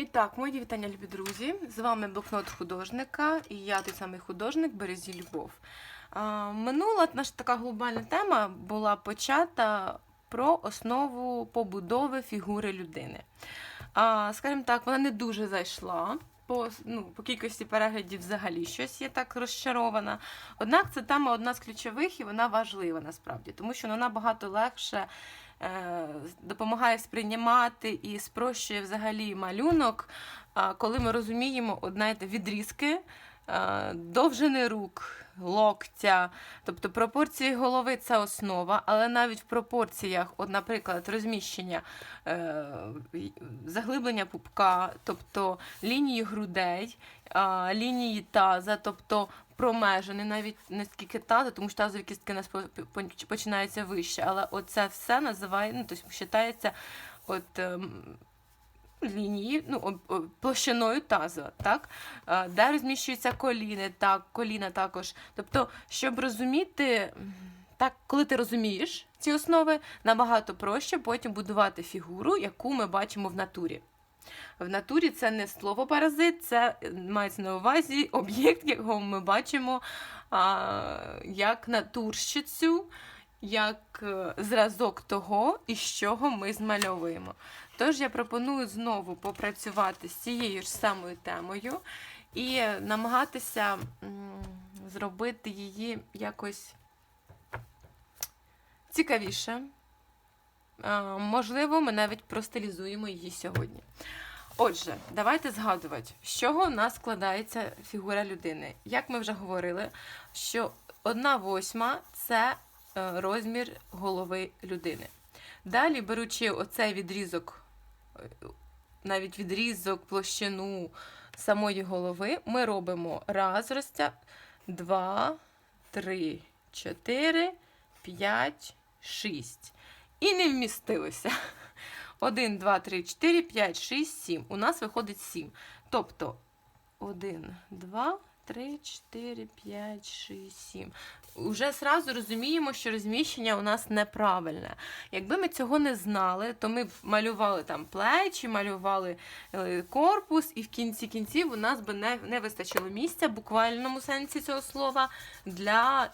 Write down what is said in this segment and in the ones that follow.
І так, мої вітання, любі друзі. З вами блокнот художника, і я той самий художник Березі Любов. Минула наша така глобальна тема була почата про основу побудови фігури людини. Скажімо так, вона не дуже зайшла. По, ну, по кількості переглядів взагалі щось є так розчарована. Однак це тема одна з ключових і вона важлива насправді, тому що вона набагато легше допомагає сприймати і спрощує взагалі малюнок, коли ми розуміємо от, знаєте, відрізки, е, довжини рук, локтя, тобто пропорції голови це основа, але навіть в пропорціях, от, наприклад, розміщення е, заглиблення пупка, тобто лінії грудей, лінії таза, тобто промежини, навіть не скільки таза, тому що тазові кістки нас по- по- починаються вище, але оце все називає, ну, тобто вважається от. ем, Лінії, ну, площиною таза, так? Е, Де розміщуються коліни, так, коліна також. Тобто, щоб розуміти, так, коли ти розумієш ці основи, набагато проще потім будувати фігуру, яку ми бачимо в натурі. В натурі це не слово паразит, це е, мається на увазі об'єкт, якого ми бачимо а, як натурщицю, як е, зразок того, із чого ми змальовуємо. Тож я пропоную знову попрацювати з цією ж самою темою і намагатися зробити її якось цікавіше. Можливо, ми навіть простилізуємо її сьогодні. Отже, давайте згадувати, з чого в нас складається фігура людини. Як ми вже говорили, що одна восьма це е, розмір голови людини. Далі, беручи оцей відрізок, е, навіть відрізок, площину самої голови, ми робимо раз розтяг, два, три, чотири, п'ять, шість. І не вмістилося. 1, 2, 3, 4, 5, 6, 7. У нас виходить 7. Тобто 1, 2, 3, 4, 5, 6, 7. Уже зразу розуміємо, що розміщення у нас неправильне. Якби ми цього не знали, то ми б малювали там плечі, малювали е, корпус, і в кінці кінців у нас би не, не вистачило місця, в буквальному сенсі цього слова, для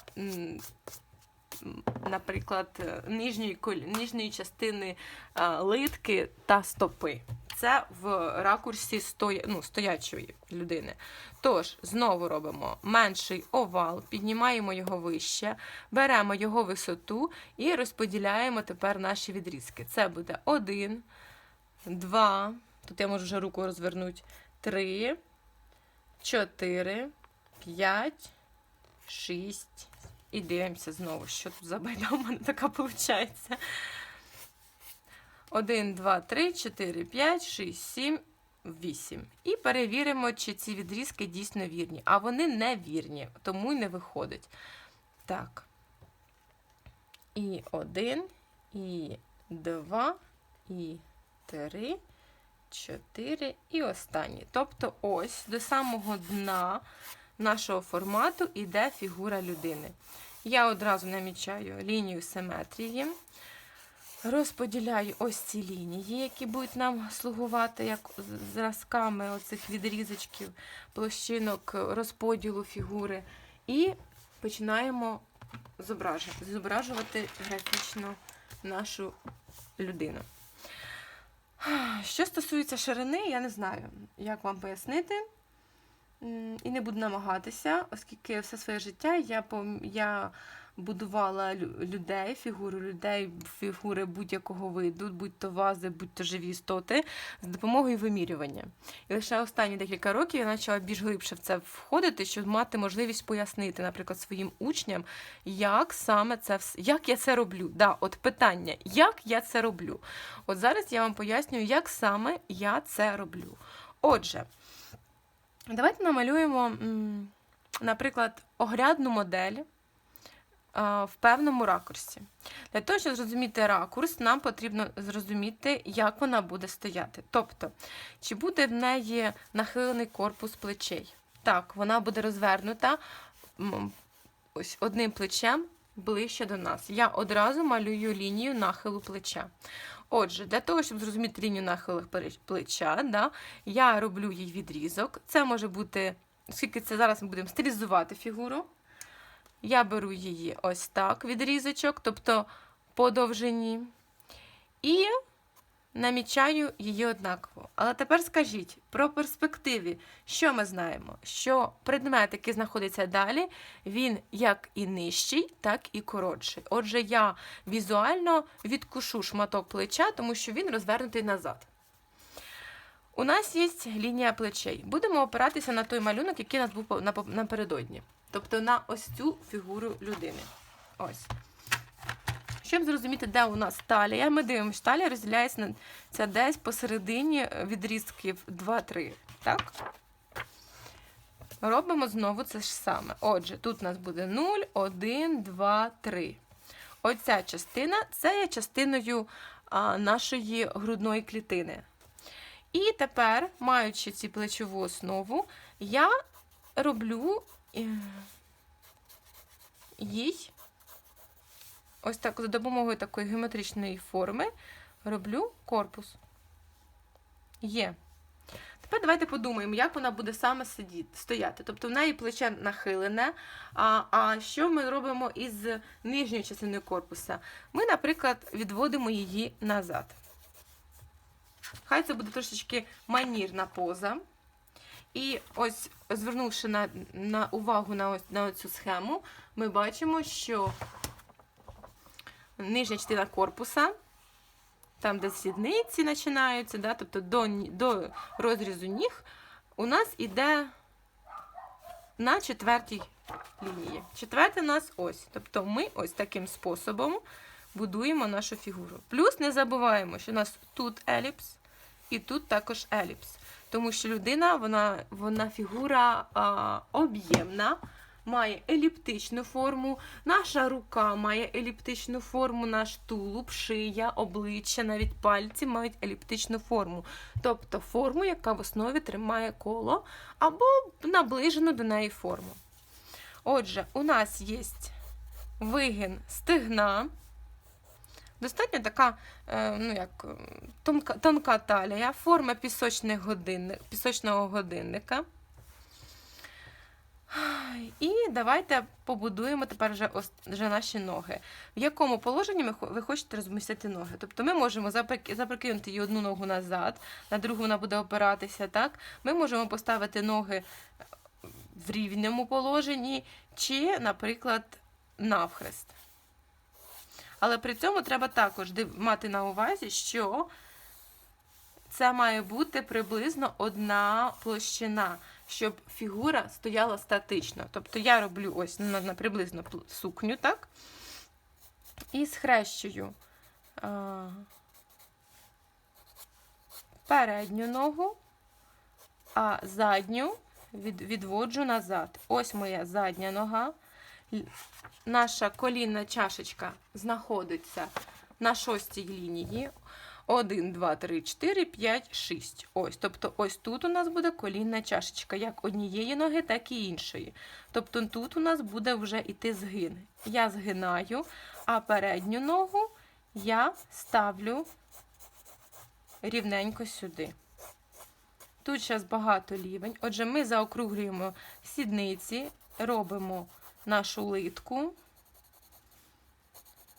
наприклад, е, нижньої, нижньої частини е, литки та стопи. Це в ракурсі стоя, ну, стоячої людини. Тож, знову робимо менший овал, піднімаємо його вище, беремо його висоту і розподіляємо тепер наші відрізки. Це буде 1, 2, тут я можу вже руку розвернути, 3, 4, 5, 6, і дивимося знову, що тут за байда в мене така виходить. 1, 2, 3, 4, 5, 6, 7, 8. І перевіримо, чи ці відрізки дійсно вірні. А вони не вірні, тому й не виходить. Так. І 1, і 2, і 3, 4 і останній. Тобто ось до самого дна нашого формату йде фігура людини. Я одразу намічаю лінію симетрії. Розподіляю ось ці лінії, які будуть нам слугувати як зразками оцих відрізочків, площинок розподілу фігури. І починаємо зображувати графічно нашу людину. Що стосується ширини, я не знаю, як вам пояснити. І не буду намагатися, оскільки все своє життя я, пом- я будувала людей, фігуру людей, фігури будь-якого виду, будь-то вази, будь-то живі істоти, з допомогою вимірювання. І лише останні декілька років я почала більш глибше в це входити, щоб мати можливість пояснити, наприклад, своїм учням, як саме це як я це роблю. Да, от питання, як я це роблю. От зараз я вам пояснюю, як саме я це роблю. Отже, давайте намалюємо, наприклад, оглядну модель в певному ракурсі. Для того, щоб зрозуміти ракурс, нам потрібно зрозуміти, як вона буде стояти. Тобто, чи буде в неї нахилений корпус плечей. Так, вона буде розвернута ось одним плечем ближче до нас. Я одразу малюю лінію нахилу плеча. Отже, для того, щоб зрозуміти лінію нахилих плеча, да, я роблю їй відрізок. Це може бути, оскільки це зараз ми будемо стилізувати фігуру. Я беру її ось так, відрізочок, тобто по довжині. І намічаю її однаково. Але тепер скажіть про перспективі, що ми знаємо? Що предмет, який знаходиться далі, він як і нижчий, так і коротший. Отже, я візуально відкушу шматок плеча, тому що він розвернутий назад. У нас є лінія плечей. Будемо опиратися на той малюнок, який у нас був напередодні. Тобто на ось цю фігуру людини. Ось. Щоб зрозуміти, де у нас талія, ми дивимося, талія розділяється на це десь посередині е, відрізків 2-3. Так? Робимо знову це ж саме. Отже, тут у нас буде 0, 1, 2, 3. Оця частина це є частиною а, нашої грудної клітини. І тепер, маючи цю плечову основу, я роблю е, їй ось так за допомогою такої геометричної форми роблю корпус. Є. Тепер давайте подумаємо, як вона буде саме сидіти, стояти. Тобто в неї плече нахилене. А, а що ми робимо із нижньою частиною корпуса? Ми, наприклад, відводимо її назад. Хай це буде трошечки манірна поза. І ось, звернувши на, на увагу на, ось, на цю схему, ми бачимо, що нижня частина корпуса, там, де сідниці починаються, да, тобто до, до розрізу ніг, у нас іде на четвертій лінії. Четверта у нас ось. Тобто ми ось таким способом будуємо нашу фігуру. Плюс не забуваємо, що у нас тут еліпс і тут також еліпс. Тому що людина, вона, вона фігура об'ємна, має еліптичну форму, наша рука має еліптичну форму, наш тулуб, шия, обличчя, навіть пальці мають еліптичну форму. Тобто форму, яка в основі тримає коло або наближену до неї форму. Отже, у нас є вигин стегна. Достатньо така е, ну як, тонка, тонка талія, форма пісочного годинника. І давайте побудуємо тепер вже, вже наші ноги. В якому положенні ми ви хочете розмістити ноги? Тобто ми можемо заприк- запрокинути її одну ногу назад, на другу вона буде опиратися. так? Ми можемо поставити ноги в рівному положенні, чи, наприклад, навхрест. Але при цьому треба також мати на увазі, що це має бути приблизно одна площина, щоб фігура стояла статично. Тобто я роблю ось на, на приблизно сукню, так? І схрещую а, передню ногу, а задню від, відводжу назад. Ось моя задня нога. Наша колінна чашечка знаходиться на шостій лінії. 1, 2, 3, 4, 5, 6. Ось. Тобто, ось тут у нас буде колінна чашечка, як однієї ноги, так і іншої. Тобто тут у нас буде вже іти згин. Я згинаю, а передню ногу я ставлю рівненько сюди. Тут зараз багато лівень. Отже, ми заокруглюємо сідниці, робимо нашу литку,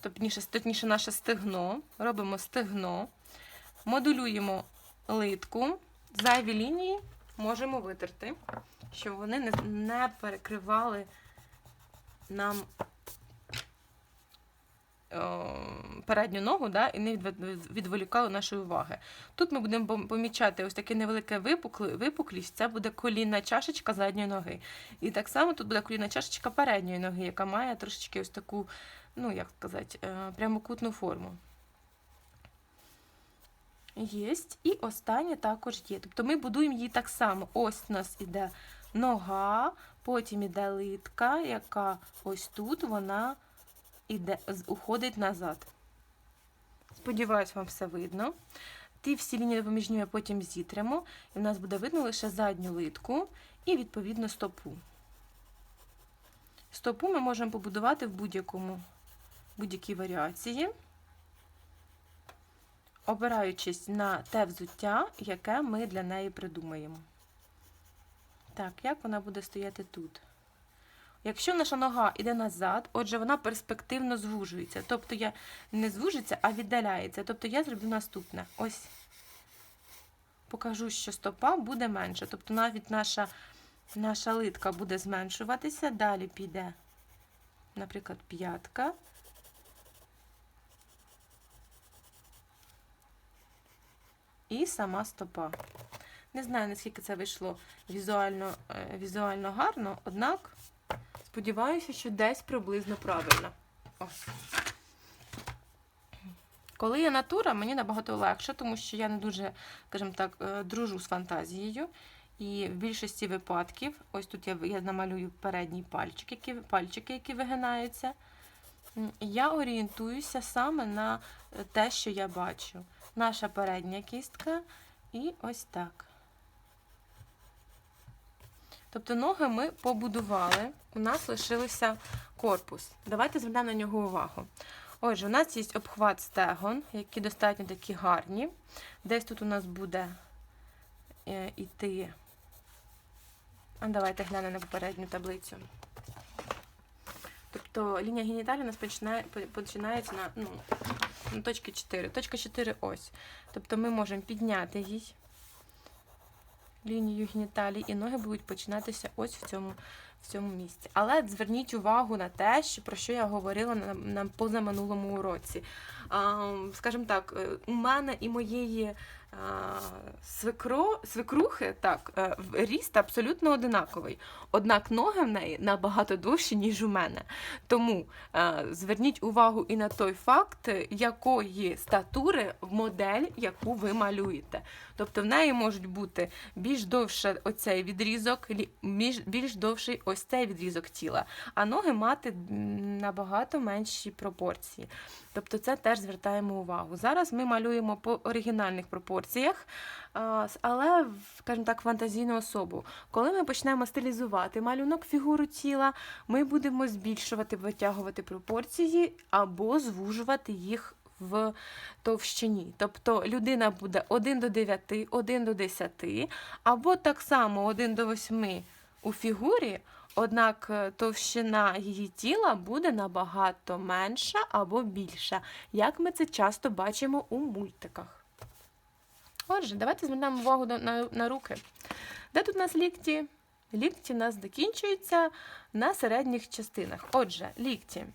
точніше, точніше наше стегно, робимо стегно, модулюємо литку, зайві лінії можемо витерти, щоб вони не, перекривали нам е, передню ногу да, і не відволікали нашої уваги. Тут ми будемо помічати ось таке невелике випуклість, це буде колінна чашечка задньої ноги. І так само тут буде колінна чашечка передньої ноги, яка має трошечки ось таку, ну як сказати, е, прямокутну форму. Єсть. І останнє також є. Тобто ми будуємо її так само. Ось у нас іде нога, потім іде литка, яка ось тут вона іде, уходить назад. Сподіваюсь, вам все видно. Ті всі лінії допоміжні ми потім зітремо, і в нас буде видно лише задню литку і, відповідно, стопу. Стопу ми можемо побудувати в будь-якому будь-якій варіації. Опираючись на те взуття, яке ми для неї придумаємо. Так, як вона буде стояти тут? Якщо наша нога йде назад, отже, вона перспективно звужується. Тобто я не звужиться, а віддаляється. Тобто я зроблю наступне. Ось покажу, що стопа буде менше. Тобто навіть наша, наша литка буде зменшуватися, далі піде, наприклад, п'ятка. І сама стопа. Не знаю, наскільки це вийшло візуально, е, візуально гарно, однак сподіваюся, що десь приблизно правильно. Коли я натура, мені набагато легше, тому що я не дуже, скажімо так, е, дружу з фантазією. І в більшості випадків, ось тут я, я намалюю передній пальчик, які, пальчики, які вигинаються. Я орієнтуюся саме на е, те, що я бачу. Наша передня кістка і ось так. Тобто ноги ми побудували, у нас лишився корпус. Давайте звернемо на нього увагу. Отже, у нас є обхват стегон, які достатньо такі гарні. Десь тут у нас буде е, іти. А давайте глянемо на попередню таблицю. Тобто лінія геніталії у нас починає, починається на, ну, на точки 4. Точка 4 ось. Тобто ми можемо підняти її лінію геніталій, і ноги будуть починатися ось в цьому, в цьому місці. Але зверніть увагу на те, що, про що я говорила на, на позаминулому уроці. А, скажімо так, е, у мене і моєї свекро, свекрухи так, е, ріст абсолютно одинаковий. Однак ноги в неї набагато довші, ніж у мене. Тому е, зверніть увагу і на той факт, якої статури модель, яку ви малюєте. Тобто в неї можуть бути більш довше оцей відрізок, більш, довший ось цей відрізок тіла, а ноги мати набагато менші пропорції. Тобто це теж звертаємо увагу. Зараз ми малюємо по оригінальних пропорціях, с- але, скажімо так, фантазійну особу. Коли ми почнемо стилізувати малюнок фігуру тіла, ми будемо збільшувати, витягувати пропорції або звужувати їх в товщині. Тобто людина буде 1 до 9, 1 до 10, або так само 1 до 8 у фігурі, однак е, товщина її тіла буде набагато менша або більша, як ми це часто бачимо у мультиках. Отже, давайте звернемо увагу на, на, руки. Де тут у нас лікті? Лікті у нас закінчуються на середніх частинах. Отже, лікті.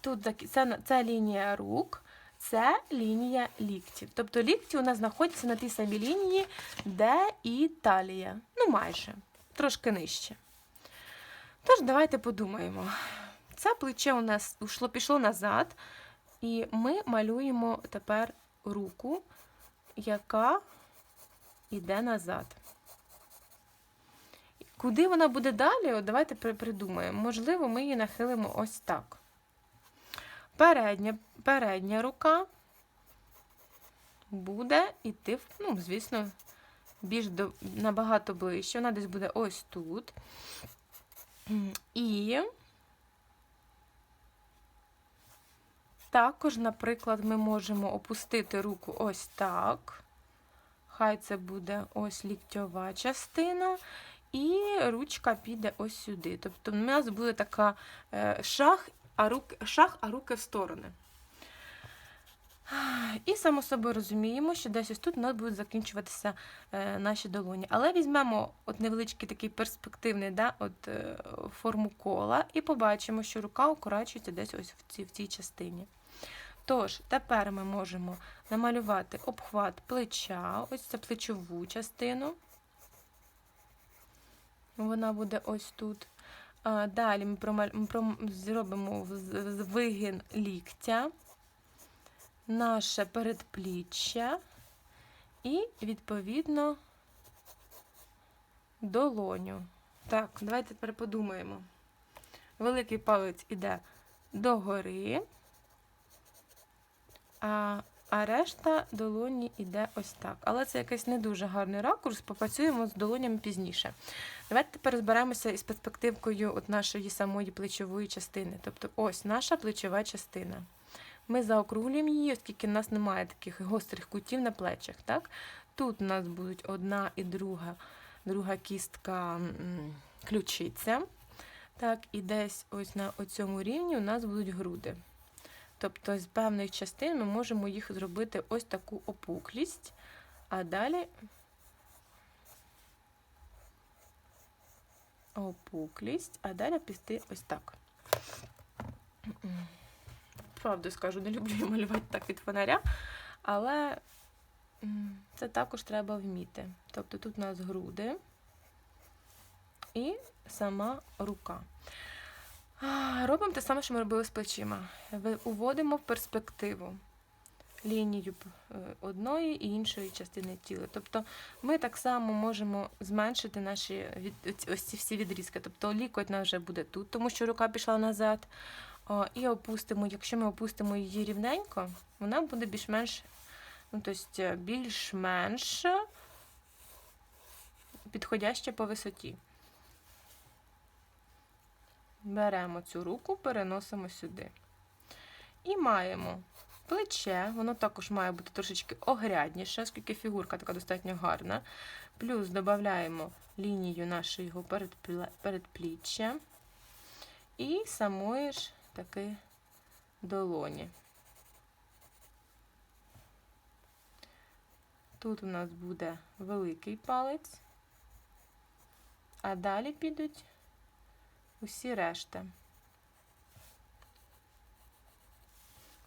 Тут це, це лінія рук, це лінія ліктів. Тобто лікті у нас знаходяться на тій самій лінії, де і талія. Ну, майже, трошки нижче. Тож, давайте подумаємо. Це плече у нас пішло назад, і ми малюємо тепер руку, яка йде назад. Куди вона буде далі? От давайте придумаємо. Можливо, ми її нахилимо ось так. Передня, передня рука буде йти, ну, звісно, більш до, набагато ближче. Вона десь буде ось тут. І також, наприклад, ми можемо опустити руку ось так. Хай це буде ось ліктьова частина. І ручка піде ось сюди. Тобто у нас буде така е, шах, а руки, шах, а руки в сторони. І само собою розуміємо, що десь ось тут у нас будуть закінчуватися е, наші долоні. Але візьмемо от невеличкий такий перспективний да, от, е, форму кола і побачимо, що рука укорачується десь ось в цій, в цій частині. Тож, тепер ми можемо намалювати обхват плеча, ось це плечову частину. Вона буде ось тут. Далі ми зробимо в- з- з- вигин ліктя, наше передпліччя і, відповідно, долоню. Так, давайте тепер подумаємо. Великий палець іде догори, а, а решта долоні йде ось так. Але це якийсь не дуже гарний ракурс, попрацюємо з долонями пізніше. Давайте тепер розберемося із перспективкою от нашої самої плечової частини. Тобто ось наша плечова частина. Ми заокруглюємо її, оскільки в нас немає таких гострих кутів на плечах. Так? Тут у нас будуть одна і друга, друга кістка ключиця. Так, і десь ось на цьому рівні у нас будуть груди. Тобто з певних частин ми можемо їх зробити ось таку опуклість, а далі опуклість, а далі піти ось так. Правду скажу, не люблю малювати так від фонаря, але це також треба вміти. Тобто тут у нас груди і сама рука. Робимо те саме, що ми робили з плечима. Уводимо в перспективу лінію е, одної і іншої частини тіла. Тобто ми так само можемо зменшити наші ось ці всі відрізки. Тобто лікоть нас вже буде тут, тому що рука пішла назад. І опустимо, якщо ми опустимо її рівненько, вона буде більш-менш, ну, тобто більш-менш підходяща по висоті. Беремо цю руку, переносимо сюди. І маємо плече, воно також має бути трошечки огрядніше, оскільки фігурка така достатньо гарна. Плюс додаємо лінію нашого передпле- передпліччя і самої ж таки долоні. Тут у нас буде великий палець, а далі підуть усі решта.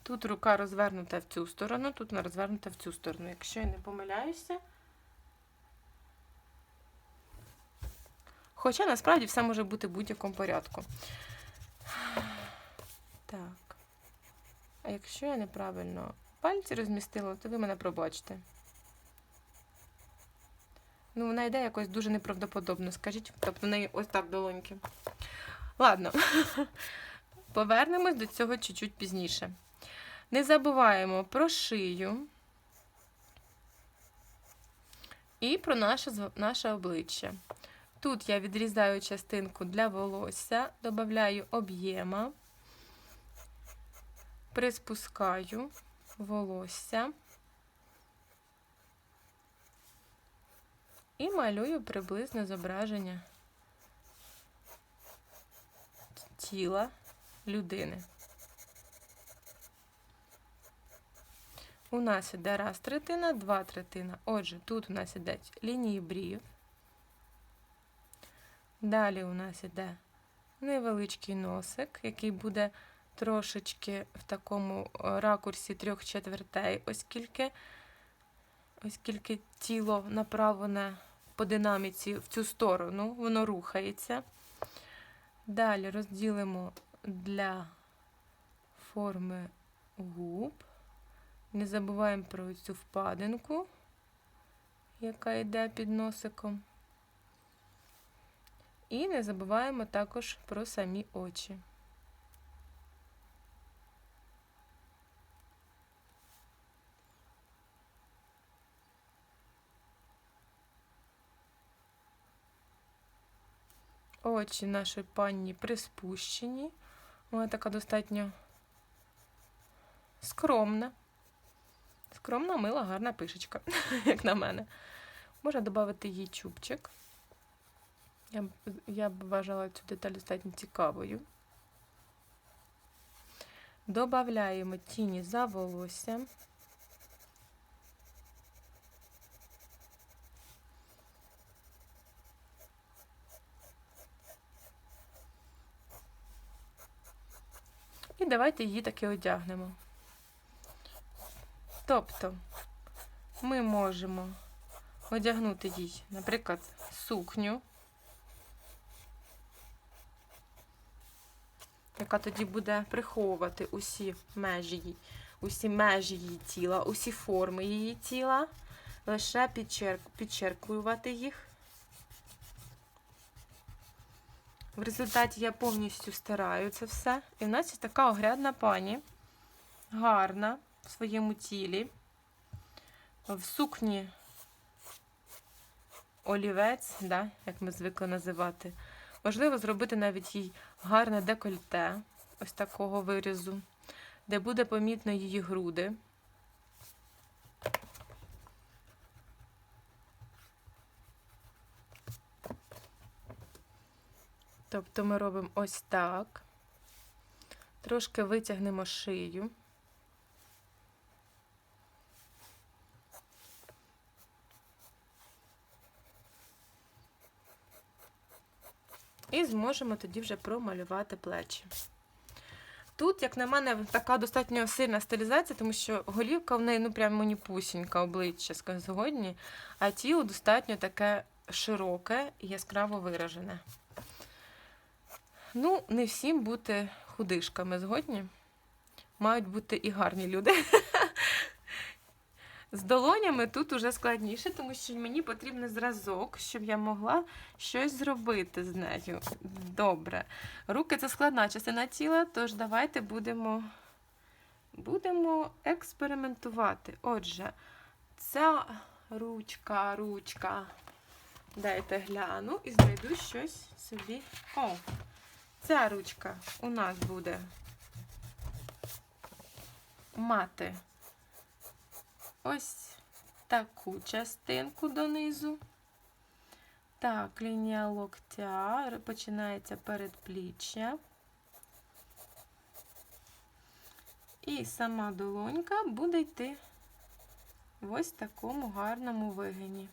Тут рука розвернута в цю сторону, тут вона розвернута в цю сторону. Якщо я не помиляюся. Хоча насправді все може бути в будь-якому порядку. Так. А якщо я неправильно пальці розмістила, то ви мене пробачте. Ну, вона йде якось дуже неправдоподобно, скажіть. Тобто в неї ось так долоньки. Ладно. Повернемось до цього чуть-чуть пізніше. Не забуваємо про шию і про наше, наше обличчя. Тут я відрізаю частинку для волосся, додаю об'єма, приспускаю волосся і малюю приблизне зображення тіла людини. У нас іде раз третина, два третина. Отже, тут у нас ідуть лінії брів. Далі у нас іде невеличкий носик, який буде трошечки в такому е, ракурсі трьох четвертей, оскільки, оскільки тіло направлене по динаміці в цю сторону, воно рухається. Далі розділимо для форми губ. Не забуваємо про цю впадинку, яка йде під носиком. І не забуваємо також про самі очі. Очі нашої пані приспущені. Вона така достатньо скромна. Скромна, мила, гарна пишечка, як на мене. Можна додати їй чубчик. Я б, я б вважала цю деталь достатньо цікавою. Добавляємо тіні за волоссям. І давайте її таки одягнемо. Тобто ми можемо одягнути їй, наприклад, сукню, яка тоді буде приховувати усі межі, усі межі її тіла, усі форми її тіла, лише підчерк, підчеркувати їх. В результаті я повністю стираю це все. І в нас є така огрядна пані, гарна в своєму тілі, в сукні олівець, да, як ми звикли називати. Важливо зробити навіть їй гарне декольте, ось такого вирізу. де буде помітно її груди. Тобто ми робимо ось так. Трошки витягнемо шию. І зможемо тоді вже промалювати плечі. Тут, як на мене, така достатньо сильна стилізація, тому що голівка в неї ну прям мені пусінька обличчя сьогодні, а тіло достатньо таке широке і яскраво виражене. Ну, не всім бути худишками згодні. Мають бути і гарні люди. З долонями тут уже складніше, тому що мені потрібен зразок, щоб я могла щось зробити з нею. Добре. Руки це складна частина тіла, тож давайте будемо, будемо експериментувати. Отже, ця ручка, ручка. Дайте гляну і знайду щось собі. О, ця ручка у нас буде мати ось таку частинку донизу. Так, лінія локтя починається передпліччя. І сама долонька буде йти в ось такому гарному вигині.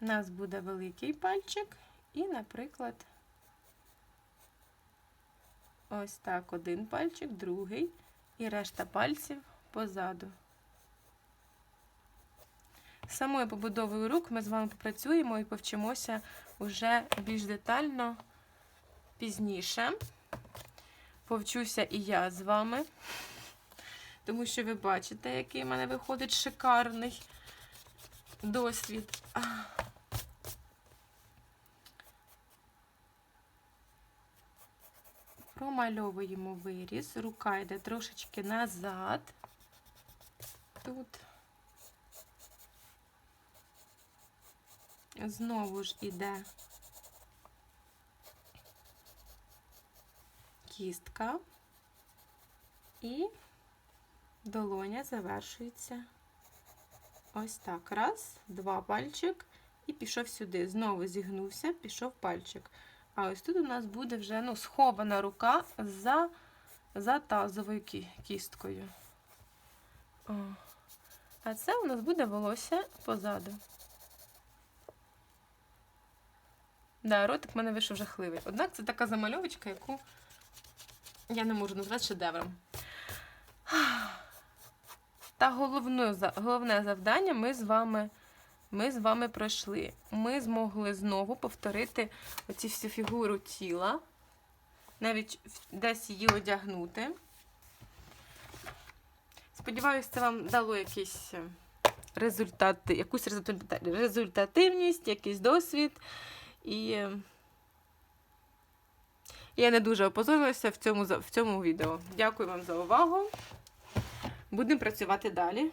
У нас буде великий пальчик і, наприклад, ось так один пальчик, другий і решта пальців позаду. Самою побудовою рук ми з вами попрацюємо і повчимося вже більш детально пізніше. Повчуся і я з вами, тому що ви бачите, який в мене виходить шикарний досвід. Промальовуємо виріз, рука йде трошечки назад. Тут. Знову ж іде кістка і долоня завершується ось так. Раз, два пальчик і пішов сюди. Знову зігнувся, пішов пальчик. А ось тут у нас буде вже ну, схована рука за за тазовою кісткою. О. А це у нас буде волосся позаду. Да, ротик в мене вийшов жахливий. Однак це така замальовочка, яку я не можу назвати шедевром. Та головне, завдання ми з вами ми з вами пройшли. Ми змогли знову повторити оці всю фігуру тіла, навіть десь її одягнути. Сподіваюся, це вам дало якийсь результат, якусь результативність, якийсь досвід. І я не дуже опозорилася в цьому, в цьому відео. Дякую вам за увагу. Будемо працювати далі.